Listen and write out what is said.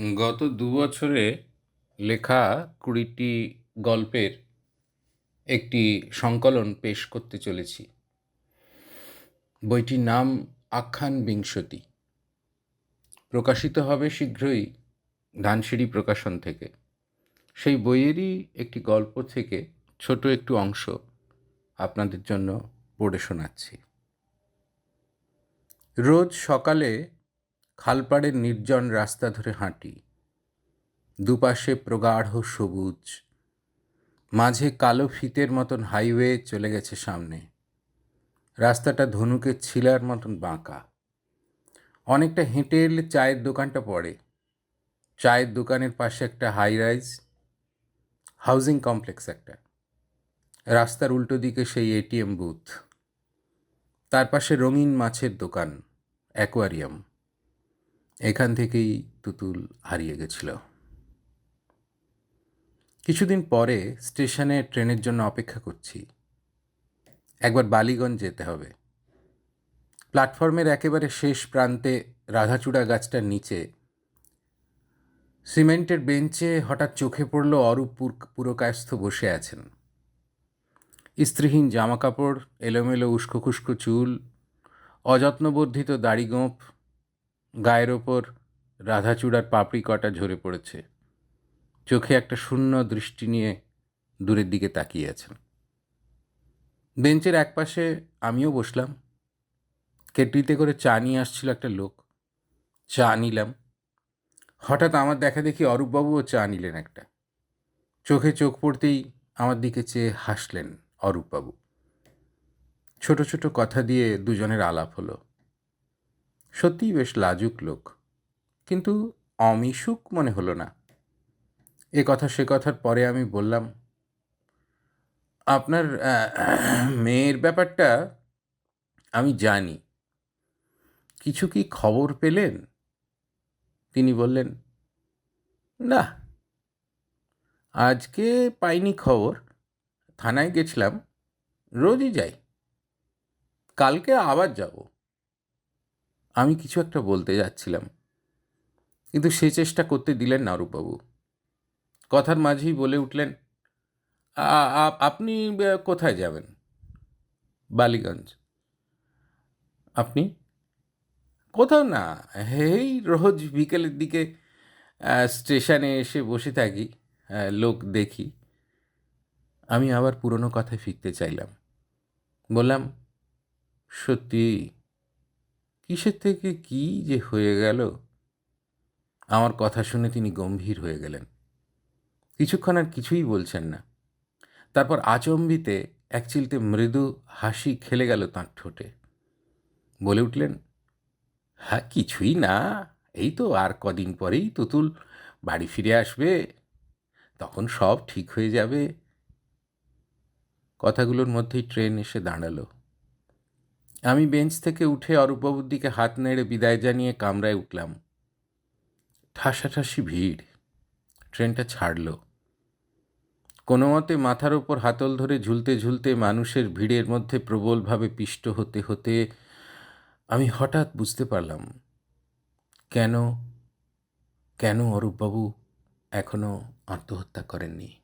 গত দু বছরে লেখা কুড়িটি গল্পের একটি সংকলন পেশ করতে চলেছি। বইটির নাম আখ্যান বিংশতি। প্রকাশিত হবে শীঘ্রই ধানসিঁড়ি প্রকাশন থেকে। সেই বইয়েরই একটি গল্প থেকে ছোট একটু অংশ আপনাদের জন্য পড়ে শোনাচ্ছি। রোজ সকালে খালপাড়ের নির্জন রাস্তা ধরে হাঁটি। দুপাশে প্রগাঢ় সবুজ। মাঝে কালো ফিতের মতন হাইওয়ে চলে গেছে সামনে। রাস্তাটা ধনুকের ছিলার মতন বাঁকা। অনেকটা হেঁটে এলে চায়ের দোকানটা পড়ে। চায়ের দোকানের পাশে একটা হাই রাইজ হাউজিং কমপ্লেক্স একটা। রাস্তার উল্টো দিকে সেই এটিএম বুথ তার পাশে রঙিন মাছের দোকান অ্যাকোয়ারিয়াম এখান থেকেই তুতুল হারিয়ে গেছিল। কিছুদিন পরে স্টেশনে ট্রেনের জন্য অপেক্ষা করছি। একবার বালিগঞ্জ যেতে হবে। প্ল্যাটফর্মের একেবারে শেষ প্রান্তে রাধাচূড়া গাছটার নিচে সিমেন্টের বেঞ্চে হঠাৎ চোখে পড়ল অরূপ পুরকায়স্থ বসে আছেন। স্ত্রীহীন জামাকাপড়, এলোমেলো উস্কো খুস্কো চুল, অযত্নবর্ধিত দাড়ি গোঁপ গায়ের ওপর রাধাচূড়ার পাপড়ি কটা ঝরে পড়েছে। চোখে একটা শূন্য দৃষ্টি নিয়ে দূরের দিকে তাকিয়ে আছেন। বেঞ্চের একপাশে আমিও বসলাম। কেটলিতে করে চা নিয়ে আসছিল একটা লোক। চা নিলাম। হঠাৎ আমার দেখা দেখি অরূপবাবুও চা নিলেন একটা। চোখে চোখ পড়তেই আমার দিকে চেয়ে হাসলেন অরূপবাবু। ছোট ছোট কথা দিয়ে দুজনের আলাপ হলো। সত্যিই বেশ লাজুক লোক। কিন্তু অমিশুক মনে হলো না। এ কথা সে কথার পরে আমি বললাম, আপনার মেয়ের ব্যাপারটা আমি জানি। কিছু কি খবর পেলেন? তিনি বললেন, না। আজকে পাইনি খবর। থানায় গেছিলাম। রোজই যাই। কালকে আবার যাব। আমি কিছু একটা বলতে যাচ্ছিলাম। কিন্তু সে চেষ্টা করতে দিলেন না অরূপবাবু। কথার মাঝেই বলে উঠলেন আপনি কোথায় যাবেন? বালিগঞ্জ। আপনি? কোথাও না, এই রোজ বিকেলের দিকে স্টেশনে এসে বসে থাকি লোক দেখি। আমি আবার পুরনো কথায় ফিরতে চাইলাম। বললাম, সত্যি কিসের থেকে কি যে হয়ে গেল? আমার কথা শুনে তিনি গম্ভীর হয়ে গেলেন। কিছুক্ষণ আর কিছুই বলছেন না। তারপর আচম্বিতে এক চিলতে মৃদু হাসি খেলে গেল তাঁর ঠোঁটে। বলে উঠলেন হ্যাঁ কিছুই না। এই তো আর কদিন পরেই তুতুল বাড়ি ফিরে আসবে। তখন সব ঠিক হয়ে যাবে। কথাগুলোর মধ্যেই ট্রেন এসে দাঁড়াল। আমি বেঞ্চ থেকে উঠে অরূপবাবুর দিকে হাত নেড়ে বিদায় জানিয়ে কামরায় উঠলাম। ঠাসাঠাসি ভিড়। ট্রেনটা ছাড়ল। কোনো মতে মাথার ওপর হাতল ধরে ঝুলতে ঝুলতে মানুষের ভিড়ের মধ্যে প্রবলভাবে পিষ্ট হতে হতে আমি হঠাৎ বুঝতে পারলাম, কেন কেন অরূপবাবু এখনও আত্মহত্যা করেননি?